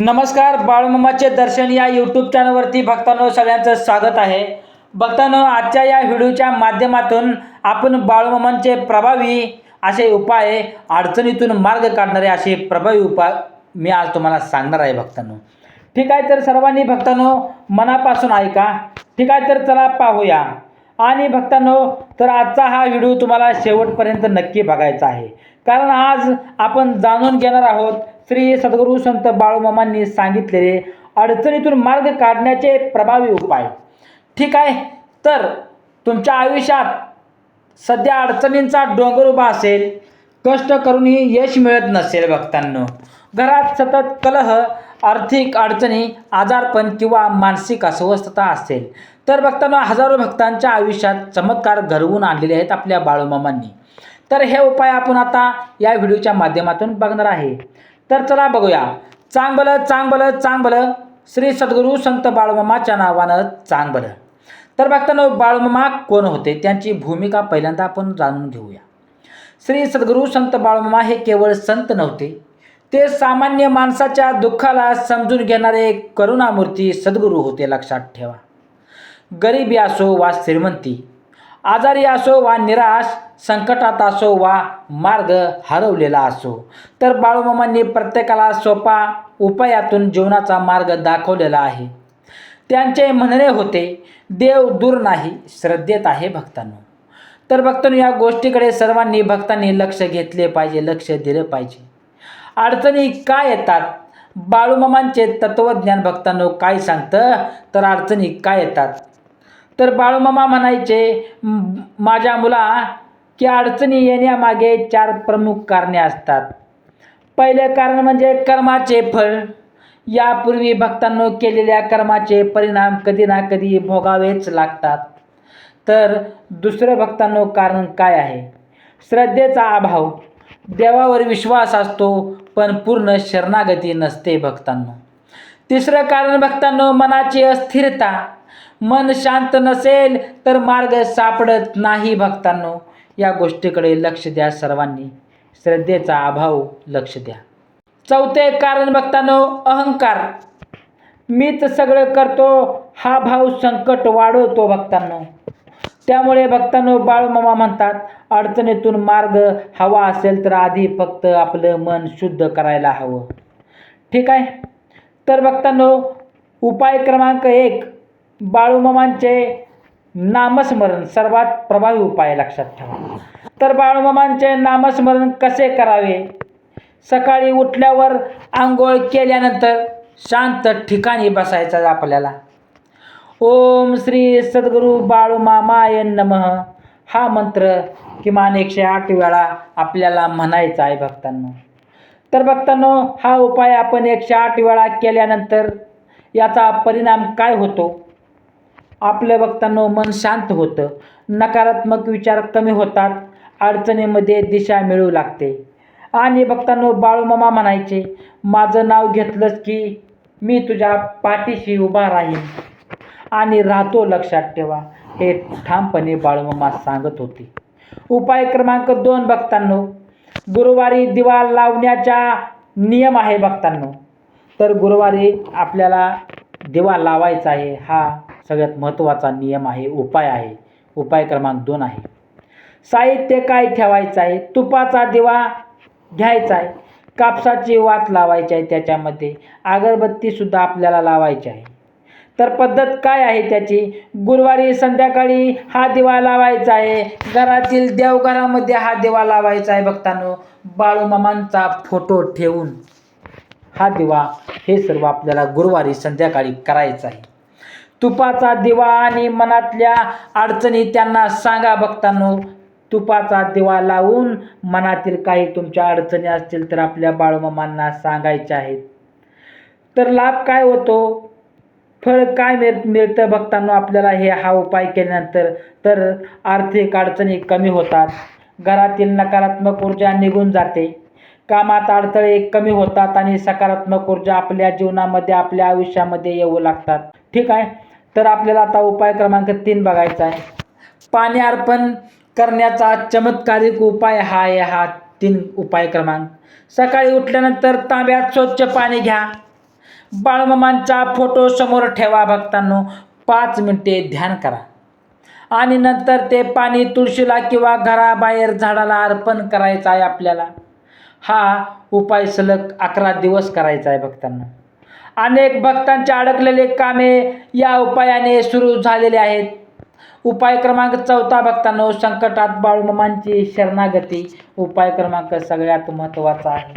नमस्कार बाळूमामाचे दर्शन या यूट्यूब चॅनलवरती भक्तांनो सगळ्यांचं स्वागत आहे. भक्तांनो आजच्या या व्हिडिओच्या माध्यमातून आपण बाळूमामांचे प्रभावी असे उपाय अडचणीतून मार्ग काढणारे असे प्रभावी उपाय मी आज तुम्हाला सांगणार आहे भक्तांनो. ठीक आहे तर सर्वांनी भक्तांनो मनापासून ऐका. ठीक आहे तर चला पाहूया. आणि भक्तांनो तर आजचा हा व्हिडिओ तुम्हाला शेवटपर्यंत नक्की बघायचा आहे. कारण आज आपण जाणून घेणार आहोत श्री सद्गुरू संत बाळूमामांनी सांगितलेले अडचणीतून मार्ग काढण्याचे प्रभावी उपाय. ठीक आहे तर तुमच्या आयुष्यात सध्या अडचणींचा डोंगर उभा असेल कष्ट करूनही यश मिळत नसेल भक्तांनो. घरात सतत कलह आर्थिक अडचणी आजारपण किंवा मानसिक अस्वस्थता असेल तर भक्तांना हजारो भक्तांच्या आयुष्यात चमत्कार घडवून आणलेले आहेत आपल्या बाळूमामांनी. तर हे उपाय आपण आता या व्हिडिओच्या माध्यमातून बघणार आहे. तर चला बघूया. चांगलं चांगलं चांगलं श्री सद्गुरू संत बाळूमामाच्या नावानं चांगलं तर बघताना बाळूमामा कोण होते? त्यांची भूमिका पहिल्यांदा आपण जाणून घेऊया. श्री सद्गुरू संत बाळूमामा हे केवळ संत नव्हते. ते सामान्य माणसाच्या दुःखाला समजून घेणारे करुणामूर्ती सद्गुरू होते लक्षात ठेवा. गरिबी असो वा श्रीमंती आजारी असो वा निराश संकटात असो वा मार्ग हरवलेला असो. तर बाळूमामांनी प्रत्येकाला सोपा उपायातून जीवनाचा मार्ग दाखवलेला आहे. त्यांचे म्हणणे होते देव दूर नाही श्रद्धेत आहे भक्तांनो. तर भक्तांनो या गोष्टीकडे सर्वांनी भक्तांनी लक्ष घेतले पाहिजे लक्ष दिलं पाहिजे. अडचणी काय येतात? बाळूमामांचे तत्त्वज्ञान भक्तांनो काय सांगतं? तर अडचणी काय येतात? तर बाळूमामा म्हणायचे माझ्या मुला की अडचणी येण्यामागे चार प्रमुख कारणे असतात. पहिले कारण म्हणजे कर्माचे फळ. यापूर्वी भक्तांनो केलेल्या कर्माचे परिणाम कधी ना कधी भोगावेच लागतात. तर दुसरं भक्तांनो कारण काय आहे? श्रद्धेचा अभाव. देवावर विश्वास असतो पण पूर्ण शरणागती नसते भक्तांनो. तिसरं कारण भक्तांनो मनाची अस्थिरता. मन शांत नसेल तर मार्ग सापडत नाही भक्तांनो. या गोष्टीकडे लक्ष द्या सर्वांनी. श्रद्धेचा अभाव लक्ष द्या. चौथे कारण भक्तांनो अहंकार. मीच सगळं करतो हा भाव संकट वाढवतो भक्तांनो. त्यामुळे भक्तांनो बाळूमामा म्हणतात अडचणीतून मार्ग हवा असेल तर आधी फक्त आपलं मन शुद्ध करायला हवं. ठीक आहे? तर भक्तांनो उपाय क्रमांक एक बाळूमामांचे नामस्मरण सर्वात प्रभावी उपाय लक्षात ठेवा. तर बाळूमामांचे नामस्मरण कसे करावे? सकाळी उठल्यावर आंघोळ केल्यानंतर शांत ठिकाणी बसायचं आपल्याला. ओम श्री सद्गुरू बाळूमामाय नमः. हा मंत्र किमान एकशे आठ वेळा आपल्याला म्हणायचा आहे भक्तांनो. तर भक्तांनो हा उपाय आपण एकशे आठ वेळा केल्यानंतर याचा परिणाम काय होतो? आपल्या बघताना मन शांत होतं. नकारात्मक विचार कमी होतात. अडचणीमध्ये दिशा मिळू लागते. आणि भक्तांनो बाळूमामा म्हणायचे माझं नाव घेतलंच की मी तुझ्या पाठीशी उभा राहीन. आणि राहतो लक्षात ठेवा. हे ठामपणे बाळूमामा सांगत होते. उपाय क्रमांक दोन भक्तांनो गुरुवारी दिवा लावण्याचा नियम आहे भक्तांनो तर गुरुवारी आपल्याला दिवा लावायचा आहे हा सगळ्यात महत्त्वाचा नियम आहे उपाय आहे. उपाय क्रमांक दोन आहे. साहित्य काय ठेवायचं आहे? तुपाचा दिवा घ्यायचा आहे. कापसाची वात लावायची आहे त्याच्यामध्ये. अगरबत्तीसुद्धा आपल्याला लावायची आहे. तर पद्धत काय आहे त्याची? गुरुवारी संध्याकाळी हा दिवा लावायचा आहे. घरातील देवघरामध्ये हा दिवा लावायचा आहे भक्तांनो. बाळूमामांचा फोटो ठेवून हा दिवा हे सर्व आपल्याला गुरुवारी संध्याकाळी करायचं आहे. तुपाचा दिवा आणि मनातल्या अडचणी त्यांना सांगा भक्तांनो. तुपाचा दिवा लावून मनातील काही तुमच्या अडचणी असतील तर आपल्या बाळूमामांना सांगायच्या आहेत. तर लाभ काय होतो? फळ काय मिळ मिळतं भक्तांनो? आपल्याला हे हा उपाय केल्यानंतर तर आर्थिक अडचणी कमी होतात. घरातील नकारात्मक ऊर्जा निघून जाते. कामात अडथळे कमी होतात आणि सकारात्मक ऊर्जा आपल्या जीवनामध्ये आपल्या आयुष्यामध्ये येऊ लागतात. ठीक आहे? तर आपल्याला आता उपाय क्रमांक तीन बघायचा आहे. पाणी अर्पण करण्याचा चमत्कारिक उपाय हा आहे हा तीन उपाय क्रमांक. सकाळी उठल्यानंतर तांब्यात स्वच्छ पाणी घ्या. बाळमामांचा फोटो समोर ठेवा भक्तांनो. पाच मिनिटे ध्यान करा. आणि नंतर ते पाणी तुळशीला किंवा घराबाहेर झाडाला अर्पण करायचं आहे आपल्याला. हा उपाय सलग अकरा दिवस करायचा आहे भक्तांना. अनेक भक्तांचे अडकलेले कामे या उपायाने सुरू झालेले आहेत. उपाय क्रमांक चौथा भक्तांनो संकटात बाळूमामांची शरणागती. उपाय क्रमांक सगळ्यात महत्त्वाचा आहे.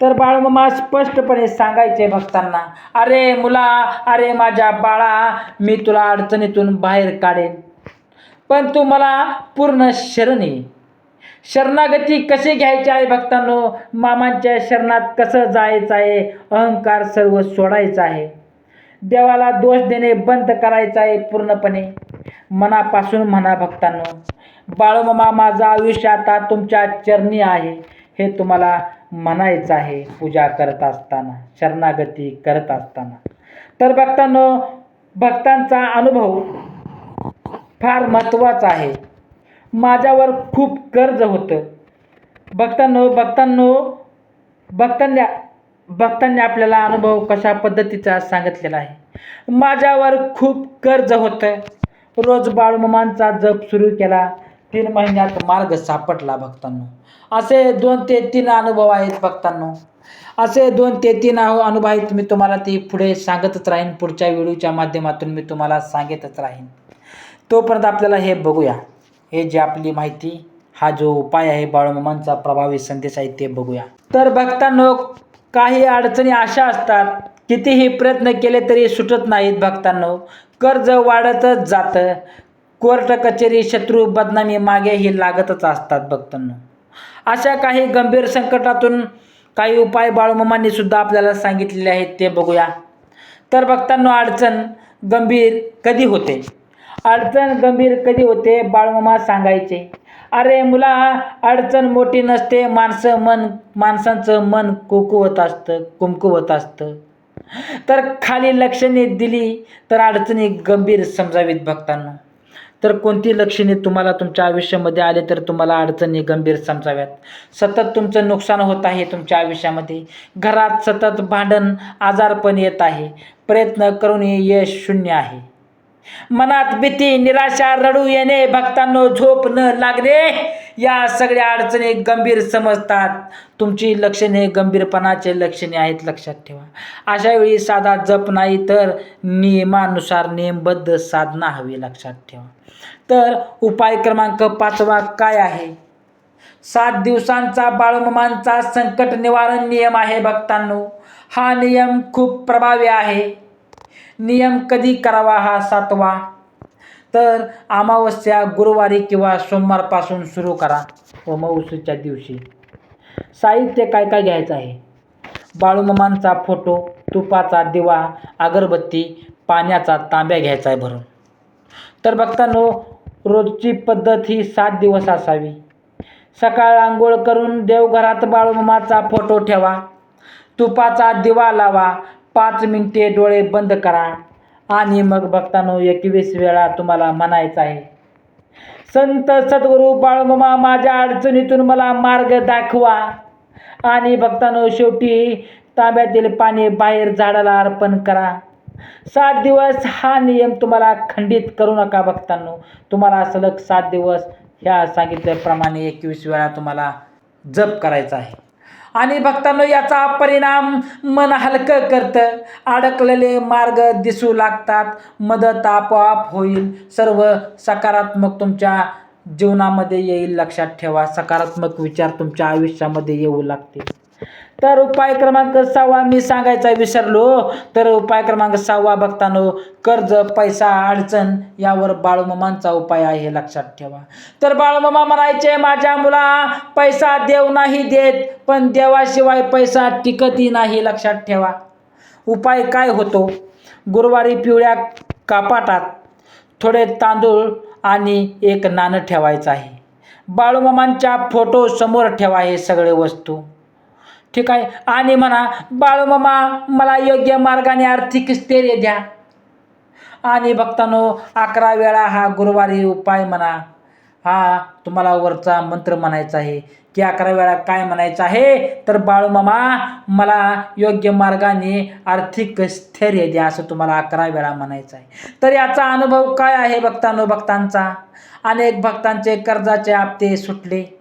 तर बाळमामा स्पष्टपणे सांगायचे भक्तांना अरे मुला अरे माझ्या बाळा मी तुला अडचणीतून बाहेर काढेन. पण तू मला पूर्ण शरण ये. शरणागती कशी घ्यायची आहे भक्तांनो? मामांच्या शरणात कसं जायचं आहे? अहंकार सर्व सोडायचा आहे. देवाला दोष देणे बंद करायचं आहे पूर्णपणे. मनापासून म्हणा भक्तांनो बाळूमामा माझं आयुष्य आता तुमच्या चरणी आहे. हे तुम्हाला म्हणायचं आहे पूजा करत असताना शरणागती करत असताना. तर भक्तांनो भक्तांचा अनुभव फार महत्त्वाचा आहे. माझ्यावर खूप कर्ज होतं. बघतानो बघतानो बघताना भक्तांनी आपल्याला अनुभव कशा पद्धतीचा सांगितलेला आहे? माझ्यावर खूप कर्ज होतं. रोज बाळमामांचा जप सुरू केला. तीन महिन्यात मार्ग सापडला भक्तांनो. असे दोन ते तीन अनुभव आहेत भक्तांनो. असे दोन ते तीन अनुभव आहेत मी तुम्हाला ती पुढे सांगतच राहीन. पुढच्या व्हिडिओच्या माध्यमातून मी तुम्हाला सांगतच राहीन. तोपर्यंत आपल्याला हे बघूया. हे जे आपली माहिती हा जो उपाय आहे बाळूमामांचा प्रभावी संदेश आहे ते बघूया. तर भक्तांनो काही अडचणी अशा असतात कितीही प्रयत्न केले तरी सुटत नाहीत भक्तांनो. कर्ज वाढतच जातं. कोर्ट कचेरी शत्रू बदनामी मागे ही लागतच असतात भक्तांनो. अशा काही गंभीर संकटातून काही उपाय बाळूमामांनी सुद्धा आपल्याला सांगितलेले आहेत ते बघूया. तर भक्तांनो अडचण गंभीर कधी होते? अडचण गंभीर कधी होते बाळमामा सांगायचे. अरे मुला अडचण मोठी नसते माणसं मन माणसांचं मन कुकुवत असतं कुमकुवत असतं. तर खाली लक्षणे दिली तर अडचणी गंभीर समजावीत भक्तांना. तर कोणती लक्षणे तुम्हाला तुमच्या आयुष्यामध्ये आले तर तुम्हाला अडचणी गंभीर समजाव्यात. सतत तुमचं नुकसान होत आहे तुमच्या आयुष्यामध्ये. घरात सतत भांडण आजारपण येत आहे. प्रयत्न करून यश शून्य आहे. मनात भीती निराशा रडू येणे भक्तांनो झोप न लागणे या सगळ्या अडचणी गंभीर समजतात. तुमची लक्षणे गंभीरपणाचे लक्षणे आहेत लक्षात ठेवा. अशा वेळी साधा जप नाही तर नियमानुसार नियमबद्ध साधना हवी लक्षात ठेवा. तर उपाय क्रमांक पाचवा काय आहे? सात दिवसांचा बाळूमामांचा संकट निवारण नियम आहे भक्तांनो. हा नियम खूप प्रभावी आहे. नियम कधी करावा हा सातवा? तर अमावस्या गुरुवारी किंवा सोमवारपासून सुरू करा. अमावस्येच्या दिवशी. साहित्य काय काय घ्यायचं आहे? बाळूमामांचा फोटो तुपाचा दिवा अगरबत्ती पाण्याचा तांब्या घ्यायचा आहे भरून. तर बघतानो रोजची पद्धत ही सात दिवस असावी. सकाळ आंघोळ करून देवघरात बाळूमामाचा फोटो ठेवा. तुपाचा दिवा लावा. पाच मिनटे डोळे बंद करा आणि मग बघतानो एकवीस वेळा तुम्हाला म्हणायचं आहे. संत सद्गुरू बाळमामा माझ्या अडचणीतून मला मार्ग दाखवा आणि भक्तानो शेवटी तांब्यातील पाणी बाहेर झाडाला अर्पण करा. सात दिवस हा नियम तुम्हाला खंडित करू नका भक्तांनो. तुम्हाला सलग सात दिवस ह्या सांगितल्याप्रमाणे एकवीस वेळा तुम्हाला जप करायचा आहे. आणि भक्तांनो याचा परिणाम मन हलकं करतं. अडकलेले मार्ग दिसू लागतात. मदत आपोआप होईल. सर्व सकारात्मक तुमच्या जीवनामध्ये येईल. लक्षात ठेवा सकारात्मक विचार तुमच्या आयुष्यामध्ये येऊ लागतील. तर उपाय क्रमांक सहावा मी सांगायचा विसरलो. तर उपाय क्रमांक सहावा बघतानो कर्ज पैसा अडचण यावर बाळूमामांचा उपाय आहे हे लक्षात ठेवा. तर बाळूमामा म्हणायचे माझ्या मुला पैसा देव नाही देत पण देवाशिवाय पैसा टिकतही नाही लक्षात ठेवा. उपाय काय होतो? गुरुवारी पिवळ्या कापाटात थोडे तांदूळ आणि एक नाणं ठेवायचं आहे. बाळूमामांच्या फोटो समोर ठेवा हे सगळे वस्तू. ठीक आहे. आणि म्हणा बाळूमामा मला योग्य मार्गाने आर्थिक स्थैर्य द्या. आणि भक्तानो अकरा वेळा हा गुरुवारी उपाय म्हणा. हा तुम्हाला वरचा मंत्र म्हणायचा आहे. की अकरा वेळा काय म्हणायचं आहे? तर बाळूमामा मला योग्य मार्गाने आर्थिक स्थैर्य द्या असं तुम्हाला अकरा वेळा म्हणायचं आहे. तर याचा अनुभव काय आहे भक्तांनो भक्तांचा? अनेक भक्तांचे कर्जाचे हप्ते सुटले.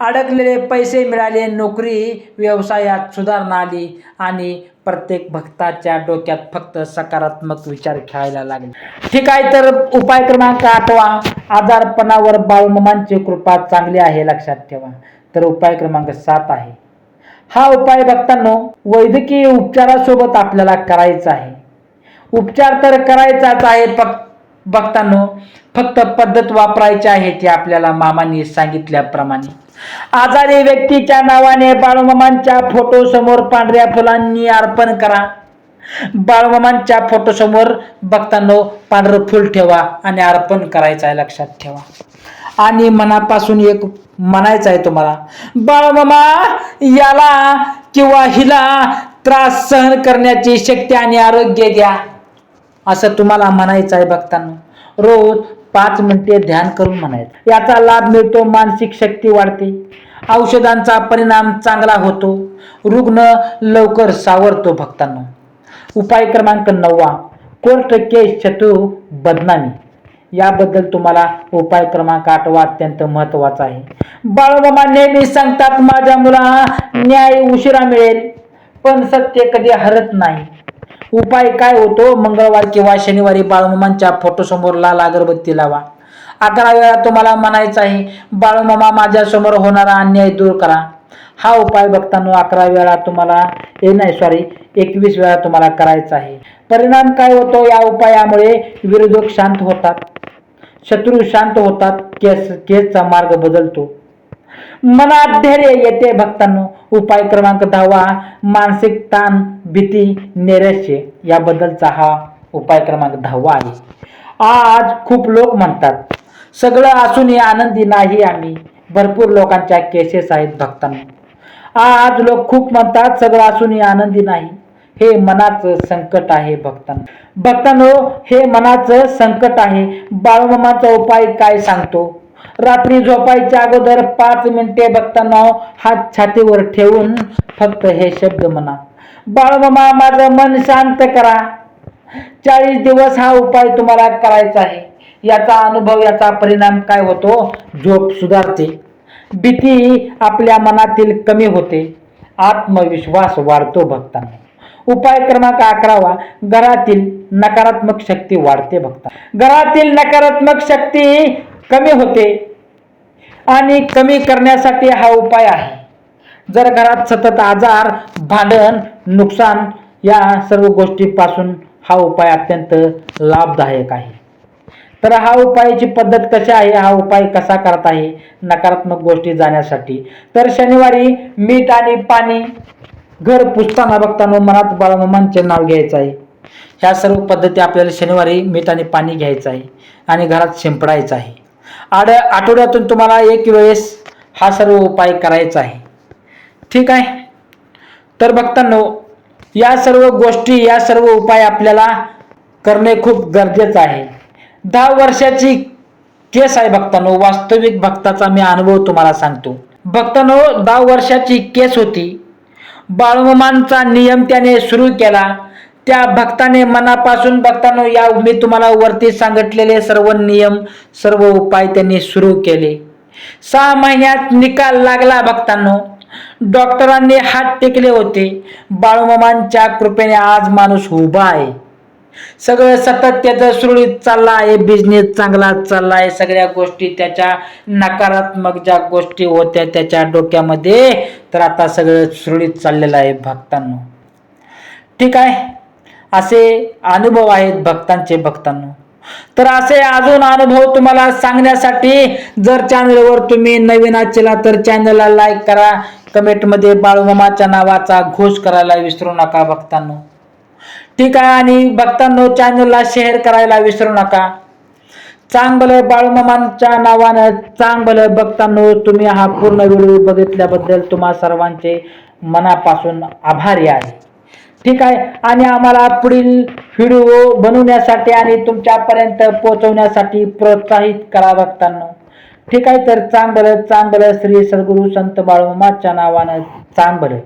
अडकलेले पैसे मिळाले नोकरी व्यवसायात सुधारणा आली आणि प्रत्येक भक्ताच्या डोक्यात फक्त सकारात्मक विचार खेळायला लागले. ठीक आहे तर उपाय क्रमांक आठवा. आजारपणावर बाळूमामांची कृपा चांगली आहे लक्षात ठेवा. तर उपाय क्रमांक सात आहे. हा उपाय भक्तांनो वैद्यकीय उपचारासोबत आपल्याला करायचा आहे. उपचार तर करायचाच आहे फक्त भक्तांनो फक्त पद्धत वापरायची आहे ती आपल्याला मामांनी सांगितल्याप्रमाणे. आजारी व्यक्तीच्या नावाने बाळूमामांच्या फोटो समोर पांढऱ्या फुलांनी अर्पण करा. बाळूमामांच्या फोटो समोर भक्तांनो पांढरं फुल ठेवा आणि अर्पण करायचं आहे लक्षात ठेवा. आणि मनापासून एक म्हणायचं आहे तुम्हाला बाळूमामा याला किंवा हिला त्रास सहन करण्याची शक्ती आणि आरोग्य द्या. असं तुम्हाला म्हणायचं आहे बघताना. रोज पाच मिनिटे ध्यान करून म्हणायचं. याचा लाभ मिळतो मानसिक शक्ती वाढते. औषधांचा परिणाम चांगला होतो. रुग्ण लवकर सावरतो भक्तांना. उपाय क्रमांक नववा. कोर्ट केस शत्रू बदनामी? याबद्दल तुम्हाला उपाय क्रमांक आठवा अत्यंत महत्त्वाचा आहे. बाळोबाबा नेहमी सांगतात माझ्या मुला न्याय उशिरा मिळेल पण सत्य कधी हरत नाही. उपाय काय होतो? मंगळवार किंवा शनिवारी बाळूमामांच्या फोटोसमोर लाल अगरबत्ती लावा. अकरा वेळा तुम्हाला म्हणायचं आहे बाळूमामा माझ्यासमोर होणारा अन्याय दूर करा. हा उपाय बघताना अकरा वेळा तुम्हाला हे नाही सॉरी एकवीस वेळा तुम्हाला करायचा आहे. परिणाम काय होतो? या उपायामुळे विरोधक शांत होतात. शत्रू शांत होतात. केस केसचा मार्ग बदलतो. मनात धैर्य येते भक्तांनो. उपाय क्रमांक दहावा मानसिक ताण भीती नैराश्य याबद्दलचा हा उपाय क्रमांक दहावा आहे. आज खूप लोक म्हणतात सगळं असूनही आनंदी नाही आम्ही. भरपूर लोकांच्या केसेस आहेत भक्तांनो. आज लोक खूप म्हणतात सगळं असूनही आनंदी नाही. हे मनाचं संकट आहे भक्तांना. भक्तांनो हे मनाचं संकट आहे. बाळूमामाचा उपाय काय सांगतो? रात्री झोपायच्या अगोदर पाच मिनिटे बघताना हात छातीवर ठेवून फक्त हे शब्द म्हणा. बाळमामा माझं मन शांत करा. चाळीस दिवस हा उपाय तुम्हाला करायचा आहे. याचा अनुभव याचा परिणाम काय होतो? झोप सुधारते. भीती आपल्या मनातील कमी होते. आत्मविश्वास वाढतो भक्तांना. उपाय क्रमांक अकरावा घरातील नकारात्मक शक्ती वाढते भक्ता घरातील नकारात्मक शक्ती कमी होते आणि कमी करण्यासाठी हा उपाय आहे. जर घरात सतत आजार भांडण नुकसान या सर्व गोष्टीपासून हा उपाय अत्यंत लाभदायक आहे. तर हा उपायाची पद्धत कशी आहे? हा उपाय कसा करत आहे नकारात्मक गोष्टी जाण्यासाठी. तर शनिवारी मीठ आणि पाणी घर पुसताना बघताना मनात बाळमामांचे नाव घ्यायचं आहे. ह्या सर्व पद्धती आपल्याला शनिवारी मीठ आणि पाणी घ्यायचं आहे आणि घरात शिंपडायचं आहे. आड आठवड्यातून तुम्हाला एक वेळेस हा सर्व उपाय करायचा आहे. ठीक आहे? तर बघताना या सर्व गोष्टी या सर्व उपाय आपल्याला करणे खूप गरजेचं आहे. दहा वर्षाची केस आहे भक्तानो वास्तविक भक्ताचा मी अनुभव तुम्हाला सांगतो. भक्तांनो दहा वर्षाची केस होती. बाळमामांचा नियम त्याने सुरू केला. त्या भक्ताने मनापासून भक्तानो या मी तुम्हाला वरती सांगितलेले सर्व नियम सर्व उपाय त्यांनी सुरू केले. सहा महिन्यात निकाल लागला भक्तांनो. डॉक्टरांनी हात टेकले होते. बाळूमामांच्या कृपेने आज माणूस उभा आहे. सगळं सतत त्याचं सुरळीत चालला आहे बिझनेस चांगला चालला आहे. सगळ्या गोष्टी त्याच्या नकारात्मक ज्या गोष्टी होत्या त्याच्या डोक्यामध्ये तर आता सगळं सुरळीत चाललेलं आहे भक्तांनो. ठीक आहे? असे अनुभव आहेत भक्तांचे भक्तांना. तर असे अजून अनुभव तुम्हाला सांगण्यासाठी जर चॅनलवर तुम्ही नवीन असला तर चॅनलला लाईक करा. कमेंटमध्ये बाळूमामाच्या नावाचा घोष करायला विसरू नका भक्तांनो. ठीक आहे आणि भक्तांनो चॅनलला शेअर करायला विसरू नका. चांगलं बाळूमामांच्या नावानं चांगलं भक्तांनो तुम्ही हा पूर्ण व्हिडिओ बघितल्याबद्दल तुम्हा सर्वांचे मनापासून आभारी आहे. ठीक आहे. आणि आम्हाला पुढील व्हिडिओ बनवण्यासाठी आणि तुमच्यापर्यंत पोहोचवण्यासाठी प्रोत्साहित करा भक्तांना. ठीक आहे तर चांगलं चांगलं श्री सद्गुरू संत बाळूमामाच्या नावानं चांगलं.